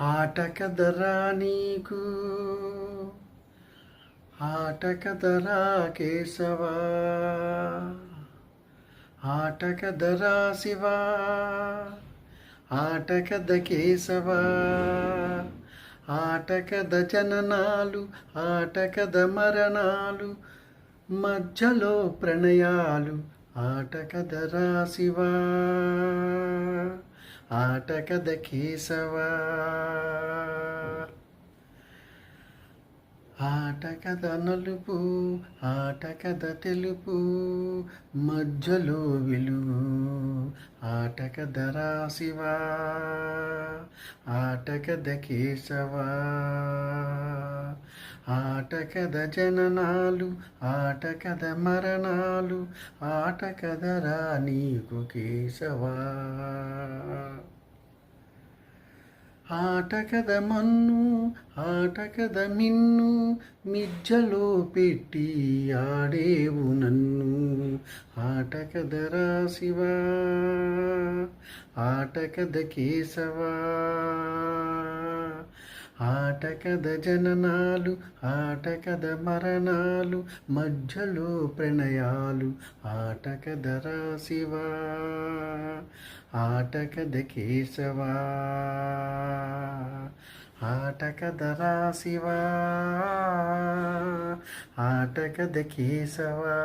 ఆట కదరా నీకు. ఆట కదరా కేశవా. ఆట కదరా శివా. ఆట కథ కేశవా. ఆట కథ జననాలు ఆట కథ మరణాలు మధ్యలో ప్రణయాలు ఆట కదరా శివా. ఆట కథ కేశవా ఆట కథ నలుపు ఆట కథ తెలుపు మధ్యలో విలువు ఆటక కథ రాశివా ఆట కథ కేశవా ఆట జననాలు ఆటకద మరణాలు ఆటకదరా నీకు కేశవా. ఆటకద మన్ను ఆటకద మిన్ను మిజ్జలో పెట్టి ఆడేవు నన్ను. ఆట దరా శివా ఆట కథ కేశవా ఆట కథ జననాలు ఆట కథ మరణాలు మధ్యలో ప్రణయాలు ఆట కథ రాశివా ఆట కథ కేశవా ఆట రాశివా ఆట కేశవా.